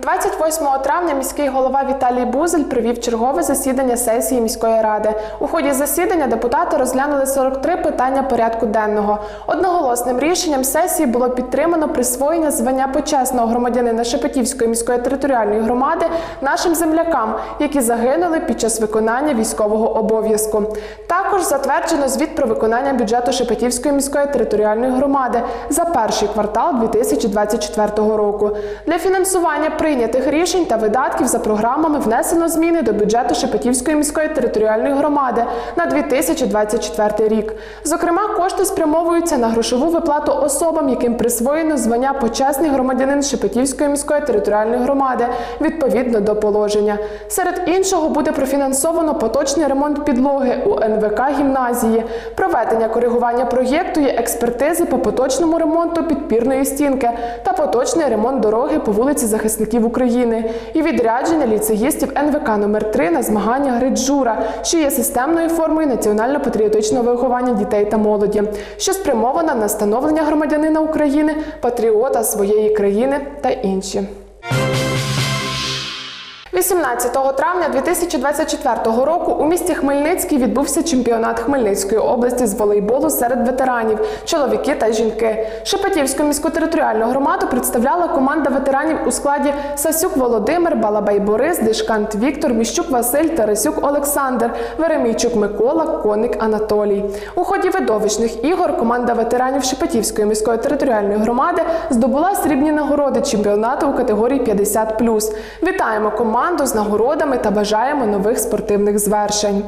28 травня міський голова Віталій Бузель провів чергове засідання сесії міської ради. У ході засідання депутати розглянули 43 питання порядку денного. Одноголосним рішенням сесії було підтримано присвоєння звання почесного громадянина Шепетівської міської територіальної громади нашим землякам, які загинули під час виконання військового обов'язку. Також затверджено звіт про виконання бюджету Шепетівської міської територіальної громади за перший квартал 2024 року. Для фінансування прийнятих рішень та видатків за програмами внесено зміни до бюджету Шепетівської міської територіальної громади на 2024 рік. Зокрема, кошти спрямовуються на грошову виплату особам, яким присвоєно звання почесний громадянин Шепетівської міської територіальної громади відповідно до положення. Серед іншого буде профінансовано поточний ремонт підлоги у НВК гімназії, проведення коригування проєкту і експертизи по поточному ремонту підпірної стінки та поточний ремонт дороги по вулиці Захисників України і відрядження ліцеїстів НВК номер 3 на змагання Гриджура, що є системною формою національно-патріотичного виховання дітей та молоді, що спрямована на становлення громадянина України, патріота своєї країни та інші. 18 травня 2024 року у місті Хмельницький відбувся чемпіонат Хмельницької області з волейболу серед ветеранів, чоловіки та жінки. Шепетівську міську територіальну громаду представляла команда ветеранів у складі Сасюк Володимир, Балабай Борис, Дишкант Віктор, Міщук Василь, Тарасюк Олександр, Веремійчук Микола, Коник Анатолій. У ході видовищних ігор команда ветеранів Шепетівської міської територіальної громади здобула срібні нагороди чемпіонату у категорії 50+. Вітаємо команду з нагородами та бажаємо нових спортивних звершень.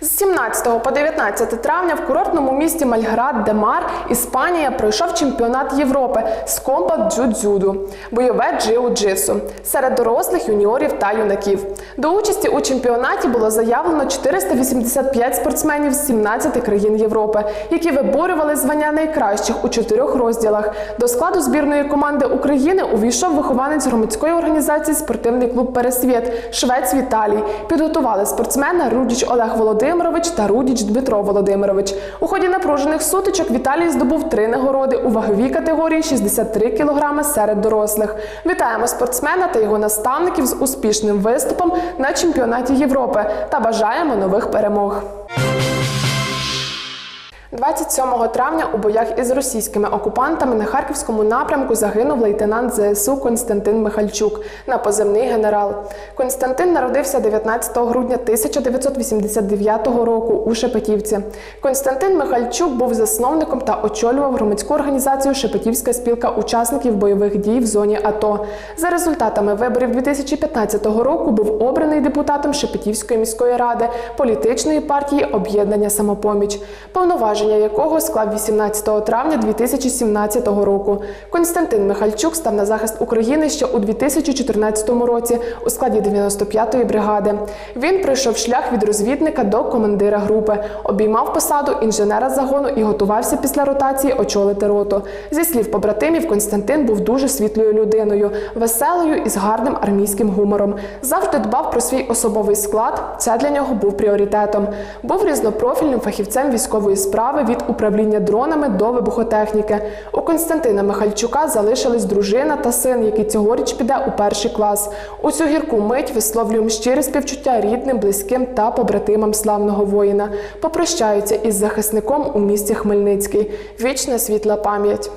З 17 по 19 травня в курортному місті Мальград де Мар, Іспанія, пройшов чемпіонат Європи з комбат джудзюду, бойове джиу-джитсу серед дорослих юніорів та юнаків. До участі у чемпіонаті було заявлено 485 спортсменів з 17 країн Європи, які виборювали звання найкращих у чотирьох розділах. До складу збірної команди України увійшов вихованець громадської організації Спортивний клуб Пересвіт Швець Віталій. Підготували спортсмена Рудіч Олег Володимирович та Рудіч Дмитро Володимирович. У ході напружених сутичок Віталій здобув три нагороди у ваговій категорії 63 кг серед дорослих. Вітаємо спортсмена та його наставників з успішним виступом на чемпіонаті Європи та бажаємо нових перемог. 27 травня у боях із російськими окупантами на харківському напрямку загинув лейтенант ЗСУ Константин Михальчук на позивний генерал. Константин народився 19 грудня 1989 року у Шепетівці. Константин Михальчук був засновником та очолював громадську організацію Шепетівська спілка учасників бойових дій в зоні АТО. За результатами виборів 2015 року був обраний депутатом Шепетівської міської ради політичної партії Об'єднання Самопоміч. Повноваження якого склав 18 травня 2017 року. Константин Михальчук став на захист України ще у 2014 році у складі 95-ї бригади. Він пройшов шлях від розвідника до командира групи, обіймав посаду інженера загону і готувався після ротації очолити роту. Зі слів побратимів, Константин був дуже світлою людиною, веселою і з гарним армійським гумором. Завжди дбав про свій особовий склад. Це для нього був пріоритетом. Був різнопрофільним фахівцем військової справи від управління дронами до вибухотехніки. У Константина Михальчука залишились дружина та син, який цьогоріч піде у перший клас. У цю гірку мить висловлюємо щире співчуття рідним, близьким та побратимам славного воїна. Попрощаються із захисником у місті Хмельницький. Вічна світла пам'ять.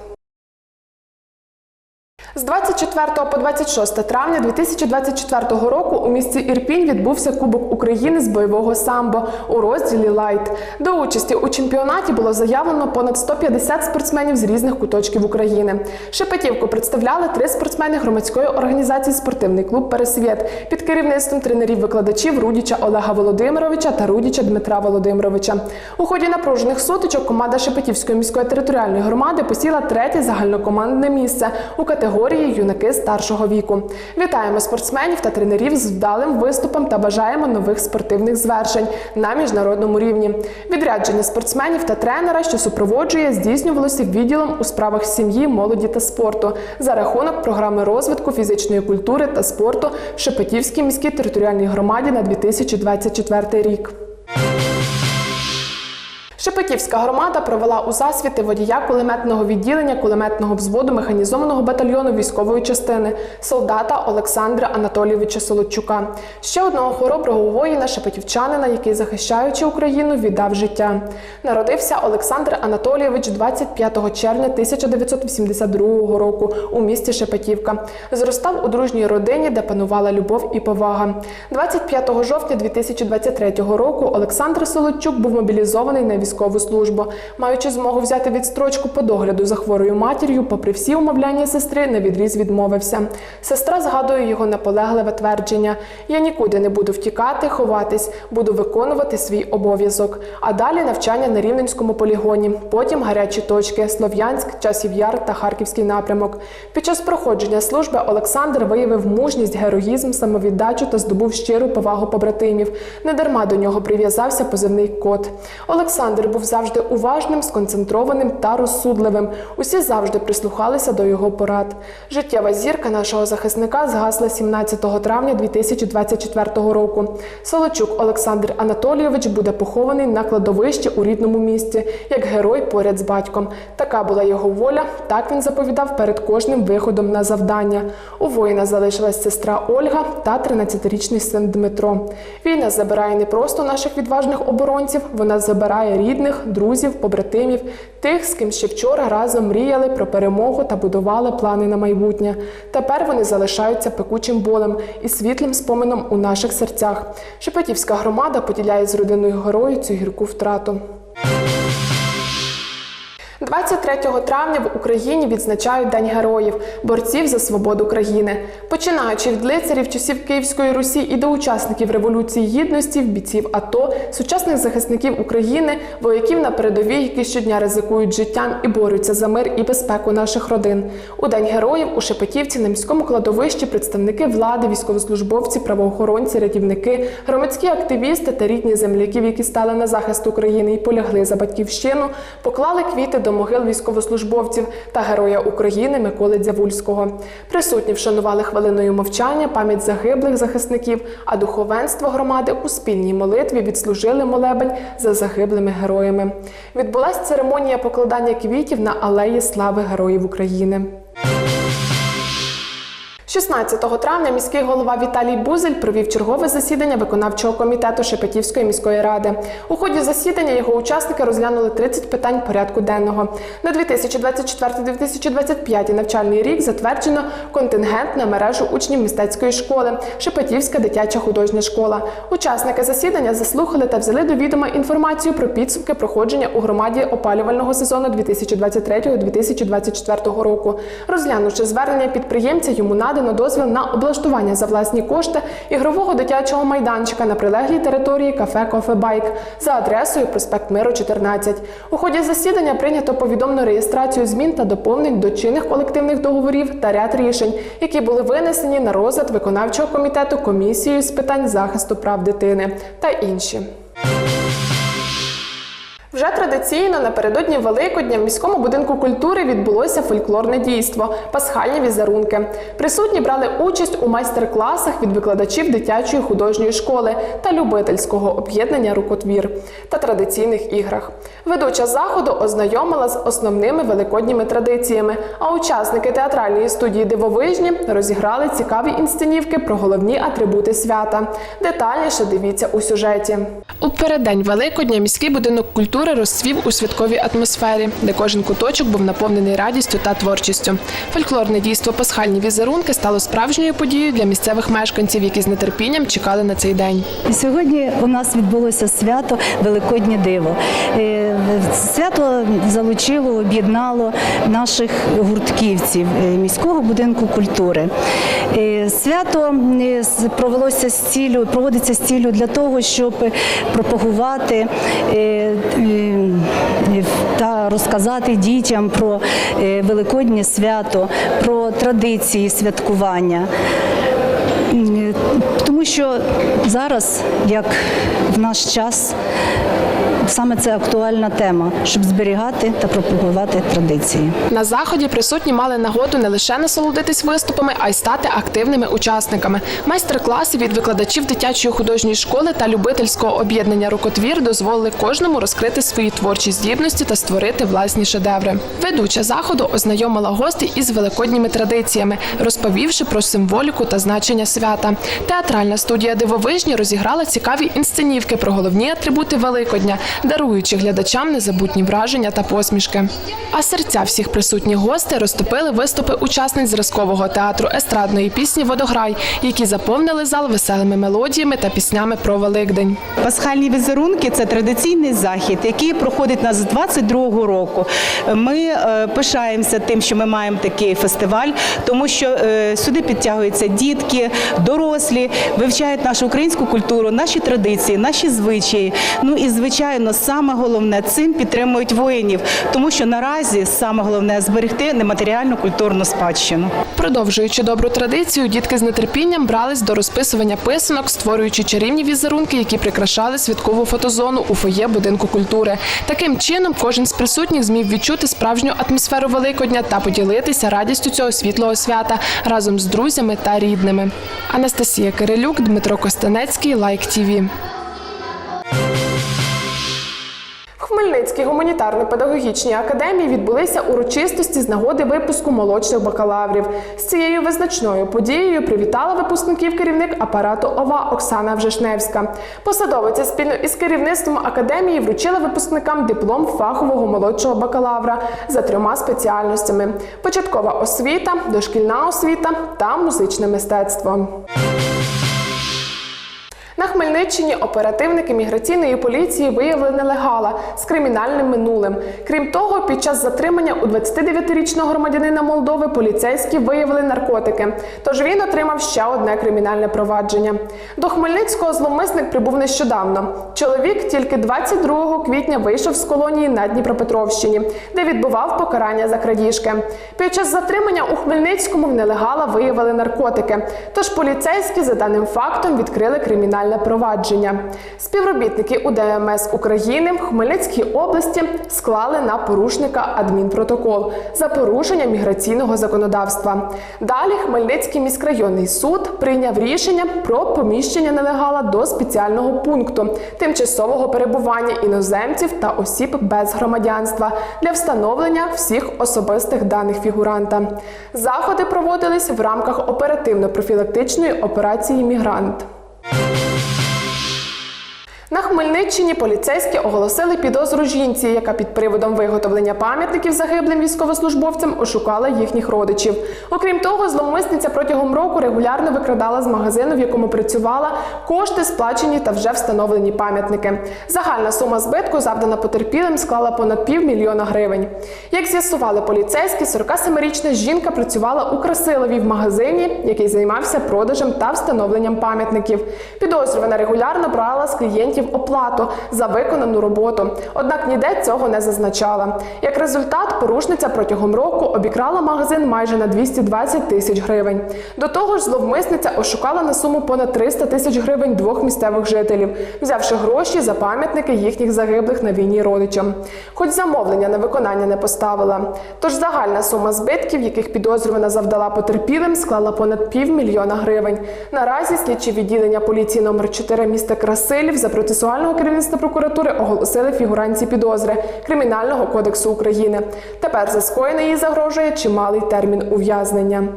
З 24 по 26 травня 2024 року у місті Ірпінь відбувся Кубок України з бойового самбо у розділі Лайт. До участі у чемпіонаті було заявлено понад 150 спортсменів з різних куточків України. Шепетівку представляли три спортсмени громадської організації Спортивний клуб Пересвіт під керівництвом тренерів-викладачів Рудіча Олега Володимировича та Рудіча Дмитра Володимировича. У ході напружених сутичок команда Шепетівської міської територіальної громади посіла третє загальнокомандне місце у категорії категорії юнаки старшого віку. Вітаємо спортсменів та тренерів з вдалим виступом та бажаємо нових спортивних звершень на міжнародному рівні. Відрядження спортсменів та тренера, що супроводжує, здійснювалося відділом у справах сім'ї, молоді та спорту за рахунок програми розвитку фізичної культури та спорту в Шепетівській міській територіальній громаді на 2024 рік. Шепетівська громада провела у засвіти водія кулеметного відділення кулеметного взводу механізованого батальйону військової частини солдата Олександра Анатолійовича Солодчука, ще одного хороброго воїна шепетівчанина, який, захищаючи Україну, віддав життя. Народився Олександр Анатолійович 25 червня 1982 року у місті Шепетівка. Зростав у дружній родині, де панувала любов і повага. 25 жовтня 2023 року Олександр Солодчук був мобілізований на військову службу, маючи змогу взяти відстрочку по догляду за хворою матір'ю, попри всі умовляння сестри, на відріз відмовився. Сестра згадує його наполегливе твердження: Я нікуди не буду втікати, ховатись, буду виконувати свій обов'язок. А далі навчання на Рівненському полігоні, потім гарячі точки Слов'янськ, Часів Яр та Харківський напрямок. Під час проходження служби Олександр виявив мужність, героїзм, самовіддачу та здобув щиру повагу побратимів. Недарма до нього прив'язався позивний кот. Олександр був завжди уважним, сконцентрованим та розсудливим. Усі завжди прислухалися до його порад. Життєва зірка нашого захисника згасла 17 травня 2024 року. Солочук Олександр Анатолійович буде похований на кладовищі у рідному місті, як герой поряд з батьком. Така була його воля. Так він заповідав перед кожним виходом на завдання. У воїна залишилась сестра Ольга та 13-річний син Дмитро. Війна забирає не просто наших відважних оборонців, вона забирає рідних, друзів, побратимів, тих, з ким ще вчора разом мріяли про перемогу та будували плани на майбутнє. Тепер вони залишаються пекучим болем і світлим спомином у наших серцях. Шепетівська громада поділяє з родиною герою цю гірку втрату. 23 травня в Україні відзначають День героїв, борців за свободу країни. Починаючи від лицарів часів Київської Русі і до учасників Революції Гідності, бійців АТО, сучасних захисників України, вояків на передовій, які щодня ризикують життям і борються за мир і безпеку наших родин. У День героїв у Шепетівці на міському кладовищі представники влади, військовослужбовці, правоохоронці, рятівники, громадські активісти та рідні земляків, які стали на захист України і полягли за батьківщину, поклали квіти до могил військовослужбовців та героя України Миколи Дзявульського. Присутні вшанували хвилиною мовчання пам'ять загиблих захисників, а духовенство громади у спільній молитві відслужили молебень за загиблими героями. Відбулася церемонія покладання квітів на алеї слави Героїв України. 16 травня міський голова Віталій Бузель провів чергове засідання виконавчого комітету Шепетівської міської ради. У ході засідання його учасники розглянули 30 питань порядку денного. На 2024-2025 навчальний рік затверджено контингент на мережу учнів мистецької школи Шепетівська дитяча художня школа. Учасники засідання заслухали та взяли до відома інформацію про підсумки проходження у громаді опалювального сезону 2023-2024 року. Розглянувши звернення підприємця, йому надано дозвіл на облаштування за власні кошти ігрового дитячого майданчика на прилеглій території кафе Кофебайк за адресою проспект Миру 14. У ході засідання прийнято повідомну реєстрацію змін та доповнень до чинних колективних договорів та ряд рішень, які були винесені на розгляд виконавчого комітету комісією з питань захисту прав дитини та інші. Вже традиційно напередодні Великодня в міському будинку культури відбулося фольклорне дійство пасхальні візерунки. Присутні брали участь у майстер-класах від викладачів дитячої художньої школи та любительського об'єднання рукотвір та традиційних іграх. Ведуча заходу ознайомила з основними великодніми традиціями. А учасники театральної студії Дивовижні розіграли цікаві інсценівки про головні атрибути свята. Детальніше дивіться у сюжеті. У переддень Великодня міський будинок культури розцвів у святковій атмосфері, де кожен куточок був наповнений радістю та творчістю. Фольклорне дійство Пасхальні візерунки стало справжньою подією для місцевих мешканців, які з нетерпінням чекали на цей день. Сьогодні у нас відбулося свято Великоднє диво. Е, Свято залучило, об'єднало наших гуртківців е, міського будинку культури. Е, Свято провелося з цілю, проводиться з цілю для того, щоб пропагувати та розказати дітям про е, Великоднє свято, про традиції святкування. Тому що зараз, як в наш час, саме це актуальна тема, щоб зберігати та пропагувати традиції. На заході присутні мали нагоду не лише насолодитись виступами, а й стати активними учасниками. Майстер-класи від викладачів дитячої художньої школи та любительського об'єднання рукотвір дозволили кожному розкрити свої творчі здібності та створити власні шедеври. Ведуча заходу ознайомила гостей із великодніми традиціями, розповівши про символіку та значення свята. Театральна студія дивовижні розіграла цікаві інсценівки про головні атрибути Великодня, даруючи глядачам незабутні враження та посмішки. А серця всіх присутніх гостей розтопили виступи учасниць зразкового театру естрадної пісні Водограй, які заповнили зал веселими мелодіями та піснями про Великдень. Пасхальні візерунки це традиційний захід, який проходить нас з 22-го року. Ми е, пишаємося тим, що ми маємо такий фестиваль, тому що е, сюди підтягуються дітки, дорослі, вивчають нашу українську культуру, наші традиції, наші звичаї. Ну і звичайно, саме головне цим підтримують воїнів, тому що наразі саме головне зберегти нематеріальну культурну спадщину. Продовжуючи добру традицію, дітки з нетерпінням брались до розписування писанок, створюючи чарівні візерунки, які прикрашали святкову фотозону у фоє будинку культури. Таким чином, кожен з присутніх зміг відчути справжню атмосферу Великодня та поділитися радістю цього світлого свята разом з друзями та рідними. Анастасія Кирилюк, Дмитро Костанецький, Лайк ТІВІ. Хмельницькій гуманітарно-педагогічній академії відбулися урочистості з нагоди випуску молодших бакалаврів. З цією визначною подією привітала випускників керівник апарату ОВА Оксана Вжешневська. Посадовиця спільно із керівництвом академії вручила випускникам диплом фахового молодшого бакалавра за трьома спеціальностями: початкова освіта, дошкільна освіта та музичне мистецтво. На Хмельниччині оперативники міграційної поліції виявили нелегала з кримінальним минулим. Крім того, під час затримання у 29-річного громадянина Молдови поліцейські виявили наркотики. Тож він отримав ще одне кримінальне провадження. До Хмельницького зловмисник прибув нещодавно. Чоловік тільки 22 квітня вийшов з колонії на Дніпропетровщині, де відбував покарання за крадіжки. Під час затримання у Хмельницькому в нелегала виявили наркотики. Тож поліцейські за даним фактом відкрили кримінальне провадження. Співробітники УДМС України в Хмельницькій області склали на порушника адмінпротокол за порушення міграційного законодавства. Далі Хмельницький міськрайонний суд прийняв рішення про поміщення нелегала до спеціального пункту тимчасового перебування іноземців та осіб без громадянства для встановлення всіх особистих даних фігуранта. Заходи проводились в рамках оперативно-профілактичної операції Мігрант. На Хмельниччині поліцейські оголосили підозру жінці, яка під приводом виготовлення пам'ятників загиблим військовослужбовцям ошукала їхніх родичів. Окрім того, зловмисниця протягом року регулярно викрадала з магазину, в якому працювала, кошти сплачені та вже встановлені пам'ятники. Загальна сума збитку, завдана потерпілим, склала понад півмільйона гривень. Як з'ясували поліцейські, 47-річна жінка працювала у Красилові в магазині, який займався продажем та встановленням пам'ятників. Підозрювана регулярно брала з клієнтів оплату за виконану роботу, однак ніде цього не зазначала. Як результат, порушниця протягом року обікрала магазин майже на 220 тисяч гривень. До того ж, зловмисниця ошукала на суму понад 300 тисяч гривень двох місцевих жителів, взявши гроші за пам'ятники їхніх загиблих на війні родичам. Хоч замовлення на виконання не поставила. Тож загальна сума збитків, яких підозрювана завдала потерпілим, склала понад півмільйона гривень. Наразі слідчі відділення поліції номер 4 міста Красилів за процесуального керівництва прокуратури оголосили фігуранці підозри Кримінального кодексу України. Тепер за скоєне їй загрожує чималий термін ув'язнення.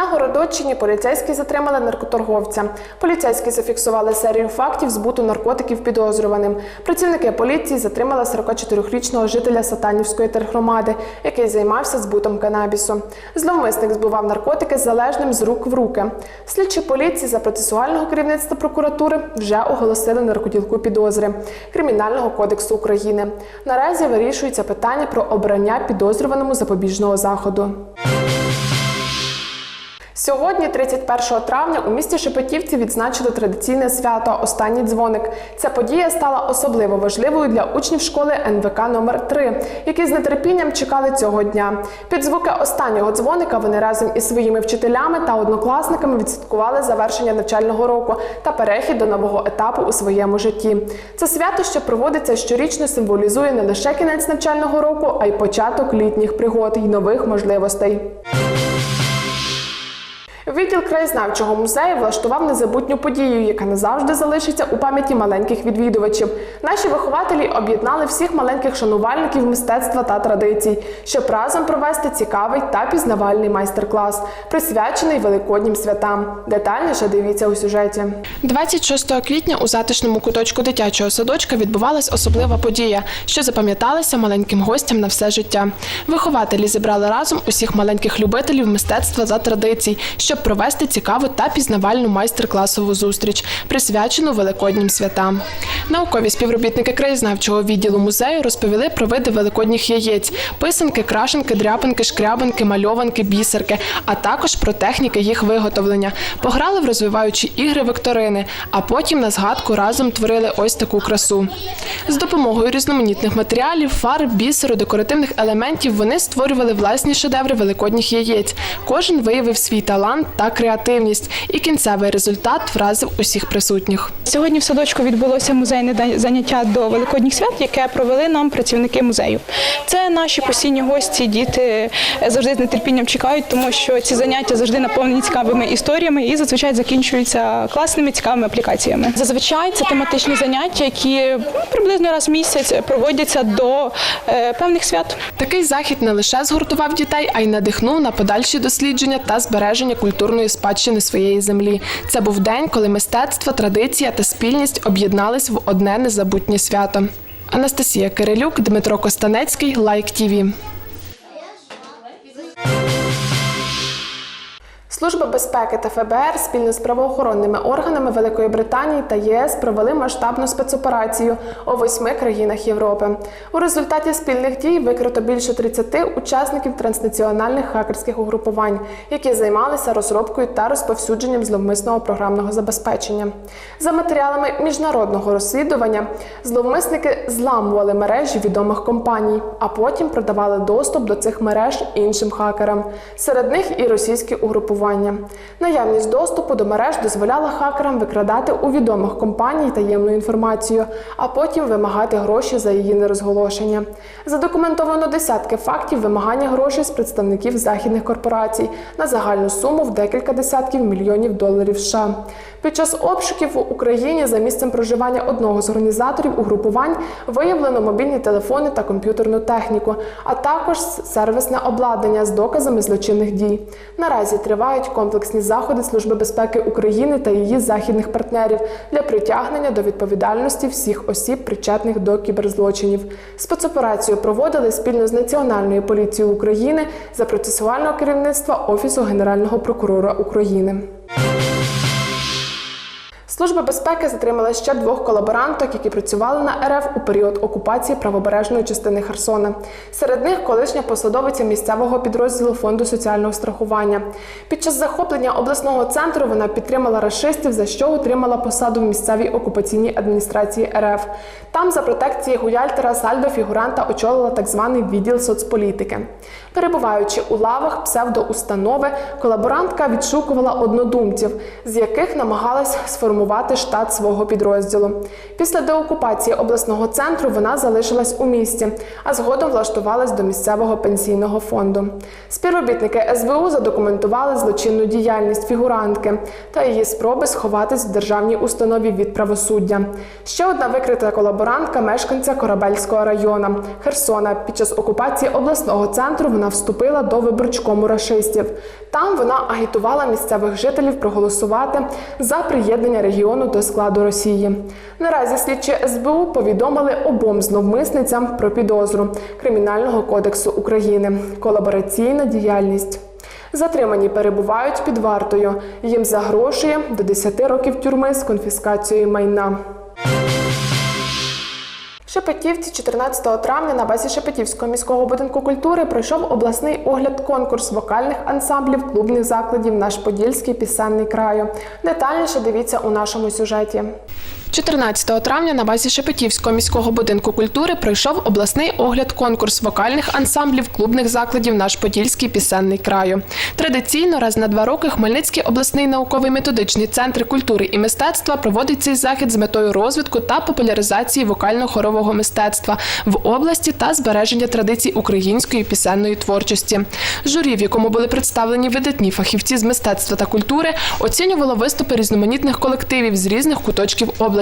На Городоччині поліцейські затримали наркоторговця. Поліцейські зафіксували серію фактів збуту наркотиків підозрюваним. Працівники поліції затримали 44-річного жителя Сатанівської тергромади, який займався збутом канабісу. Зловмисник збував наркотики залежним з рук в руки. Слідчі поліції за процесуального керівництва прокуратури вже оголосили наркоділку підозри Кримінального кодексу України. Наразі вирішується питання про обрання підозрюваному запобіжного заходу. Сьогодні, 31 травня, у місті Шепетівці відзначили традиційне свято Останній дзвоник. Ця подія стала особливо важливою для учнів школи НВК номер 3 які з нетерпінням чекали цього дня. Під звуки останнього дзвоника вони разом із своїми вчителями та однокласниками відсвяткували завершення навчального року та перехід до нового етапу у своєму житті. Це свято, що проводиться щорічно, символізує не лише кінець навчального року, а й початок літніх пригод і нових можливостей. Відділ краєзнавчого музею влаштував незабутню подію, яка назавжди залишиться у пам'яті маленьких відвідувачів. Наші вихователі об'єднали всіх маленьких шанувальників мистецтва та традицій, щоб разом провести цікавий та пізнавальний майстер-клас, присвячений великоднім святам. Детальніше дивіться у сюжеті. 26 квітня у затишному куточку дитячого садочка відбувалась особлива подія, що запам'яталася маленьким гостям на все життя. Вихователі зібрали разом усіх маленьких любителів мистецтва та традицій, щоб провести цікаву та пізнавальну майстер-класову зустріч, присвячену великоднім святам. Наукові співробітники краєзнавчого відділу музею розповіли про види великодніх яєць, писанки, крашенки, дряпинки, шкрябинки, мальованки, бісерки, а також про техніки їх виготовлення. Пограли в розвиваючі ігри вікторини, а потім на згадку разом творили ось таку красу. З допомогою різноманітних матеріалів, фарб, бісеру, декоративних елементів вони створювали власні шедеври великодніх яєць. Кожен виявив свій талант та креативність, і кінцевий результат вразив усіх присутніх. Сьогодні в садочку відбулося музейне заняття до великодніх свят, яке провели нам працівники музею. Це наші постійні гості, діти е, завжди з нетерпінням чекають, тому що ці заняття завжди наповнені цікавими історіями і зазвичай закінчуються класними цікавими аплікаціями. Зазвичай це тематичні заняття, які приблизно раз в місяць проводяться до е, певних свят. Такий захід не лише згуртував дітей, а й надихнув на подальші дослідження та збереження культурної спадщини своєї землі. Це був день, коли мистецтво, традиція та спільність об'єднались в одне незабутнє свято. Анастасія Кирилюк, Дмитро Костанецький, Лайк ТІВІ. Служба безпеки та ФБР спільно з правоохоронними органами Великої Британії та ЄС провели масштабну спецоперацію у восьми країнах Європи. У результаті спільних дій викрито більше 30 учасників транснаціональних хакерських угрупувань, які займалися розробкою та розповсюдженням зловмисного програмного забезпечення. За матеріалами міжнародного розслідування зловмисники зламували мережі відомих компаній, а потім продавали доступ до цих мереж іншим хакерам. Серед них і російські угрупування. Наявність доступу до мереж дозволяла хакерам викрадати у відомих компаній таємну інформацію, а потім вимагати гроші за її нерозголошення. Задокументовано десятки фактів вимагання грошей з представників західних корпорацій на загальну суму в декілька десятків мільйонів доларів США. Під час обшуків в Україні за місцем проживання одного з організаторів угрупувань виявлено мобільні телефони та комп'ютерну техніку, а також сервісне обладнання з доказами злочинних дій. Наразі тривають комплексні заходи Служби безпеки України та її західних партнерів для притягнення до відповідальності всіх осіб, причетних до кіберзлочинів. Спецоперацію проводили спільно з Національною поліцією України за процесуального керівництва Офісу Генерального прокурора України. Служба безпеки затримала ще двох колаборанток, які працювали на РФ у період окупації правобережної частини Херсона. Серед них колишня посадовиця місцевого підрозділу фонду соціального страхування. Під час захоплення обласного центру вона підтримала рашистів, за що отримала посаду в місцевій окупаційній адміністрації РФ. Там за протекції Гуяльтера Сальдо фігуранта очолила так званий відділ соцполітики. Перебуваючи у лавах псевдоустанови, колаборантка відшукувала однодумців, з яких намагалась сформувати штат свого підрозділу. Після деокупації обласного центру вона залишилась у місті, а згодом влаштувалась до місцевого пенсійного фонду. Співробітники СБУ задокументували злочинну діяльність фігурантки та її спроби сховатись в державній установі від правосуддя. Ще одна викрита колаборантка мешканця Корабельського району Херсона. Під час окупації обласного центру вона вступила до виборчкому рашистів. Там вона агітувала місцевих жителів проголосувати за приєднання регіону до складу Росії. Наразі слідчі СБУ повідомили обом зловмисницям про підозру Кримінального кодексу України колабораційна діяльність. Затримані перебувають під вартою. Їм загрожує до 10 років тюрми з конфіскацією майна. Шепетівці 14 травня на базі Шепетівського міського будинку культури пройшов обласний огляд конкурс вокальних ансамблів клубних закладів Наш Подільський пісенний краю. Детальніше дивіться у нашому сюжеті. 14 травня на базі Шепетівського міського будинку культури пройшов обласний огляд конкурс вокальних ансамблів клубних закладів Наш Подільський пісенний краю. Традиційно раз на два роки Хмельницький обласний науковий методичний центр культури і мистецтва проводить цей захід з метою розвитку та популяризації вокально-хорового мистецтва в області та збереження традицій української пісенної творчості. Журі, в якому були представлені видатні фахівці з мистецтва та культури, оцінювало виступи різноманітних колективів з різних куточків області.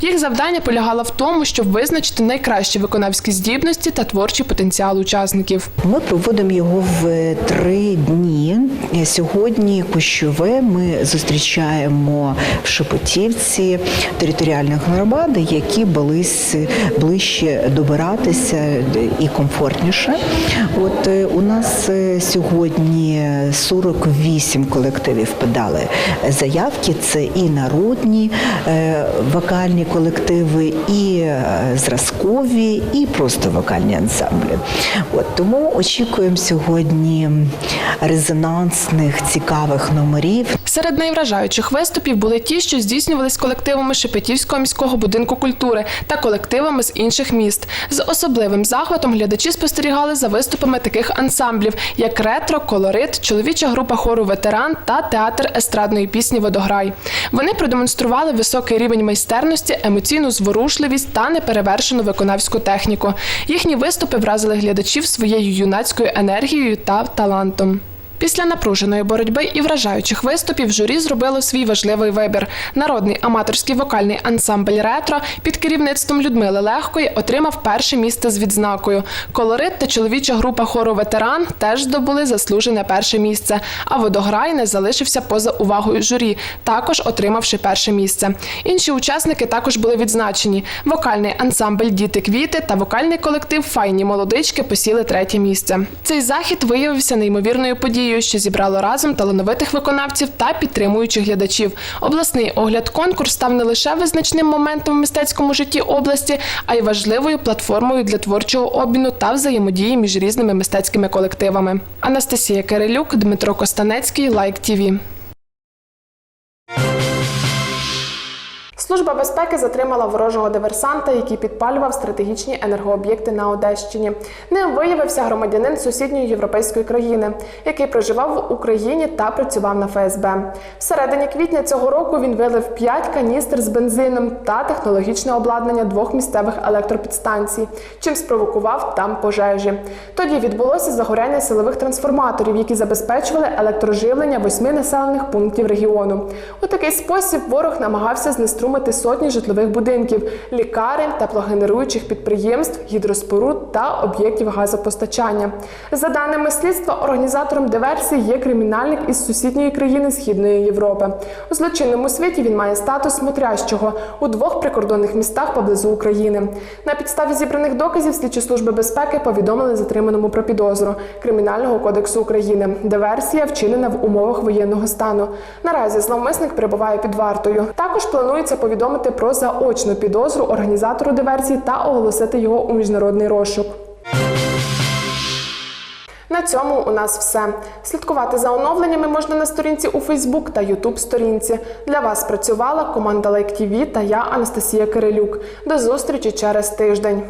Їх завдання полягало в тому, щоб визначити найкращі виконавські здібності та творчий потенціал учасників. Ми проводимо його в три дні. Сьогодні Кущове ми зустрічаємо в Шепотівці територіальних громад, які були ближче добиратися і комфортніше. От е, у нас е, сьогодні 48 колективів подали заявки. Це і народні е, вокальні колективи, і е, зразкові, і просто вокальні ансамблі. От тому очікуємо сьогодні резонансних цікавих номерів. Серед найвражаючих виступів були ті, що здійснювались колективами Шепетівського міського будинку культури та колективами з інших міст. З особливим захватом глядачі спостерігали за виступами таких ансамблів, як ретро, колорит, чоловіча група хору ветеран та театр естрадної пісні Водограй. Вони продемонстрували високий рівень майстерності, емоційну зворушливість та неперевершену виконавську техніку. Їхні виступи вразили глядачів своєю юнацькою енергією та талантом. Після напруженої боротьби і вражаючих виступів журі зробило свій важливий вибір. Народний аматорський вокальний ансамбль ретро під керівництвом Людмили Легкої отримав перше місце з відзнакою. Колорит та чоловіча група хору ветеран теж здобули заслужене перше місце. А водограй не залишився поза увагою журі, також отримавши перше місце. Інші учасники також були відзначені. Вокальний ансамбль Діти квіти та вокальний колектив Файні молодички посіли третє місце. Цей захід виявився неймовірною подією, що зібрало разом талановитих виконавців та підтримуючих глядачів. Обласний огляд конкурс став не лише визначним моментом в мистецькому житті області, а й важливою платформою для творчого обміну та взаємодії між різними мистецькими колективами. Анастасія Кирилюк, Дмитро Костанецький, Лайк ТІВІ. Служба безпеки затримала ворожого диверсанта, який підпалював стратегічні енергооб'єкти на Одещині. Ним виявився громадянин сусідньої європейської країни, який проживав в Україні та працював на ФСБ. Всередині квітня цього року він вилив 5 каністр з бензином та технологічне обладнання двох місцевих електропідстанцій, чим спровокував там пожежі. Тоді відбулося загоряння силових трансформаторів, які забезпечували електроживлення восьми населених пунктів регіону. У такий спосіб ворог намагався знеструмити сотні житлових будинків, лікарень, теплогенеруючих підприємств, гідроспоруд та об'єктів газопостачання. За даними слідства, організатором диверсії є кримінальник із сусідньої країни Східної Європи. У злочинному світі він має статус смотрящого у двох прикордонних містах поблизу України. На підставі зібраних доказів слідчі служби безпеки повідомили затриманому про підозру Кримінального кодексу України. Диверсія вчинена в умовах воєнного стану. Наразі зловмисник перебуває під вартою. Також планується повідомити про заочну підозру організатору диверсії та оголосити його у міжнародний розшук. На цьому у нас все. Слідкувати за оновленнями можна на сторінці у Фейсбук та Ютуб сторінці. Для вас працювала команда Лайк ТІВІ та я Анастасія Кирилюк. До зустрічі через тиждень.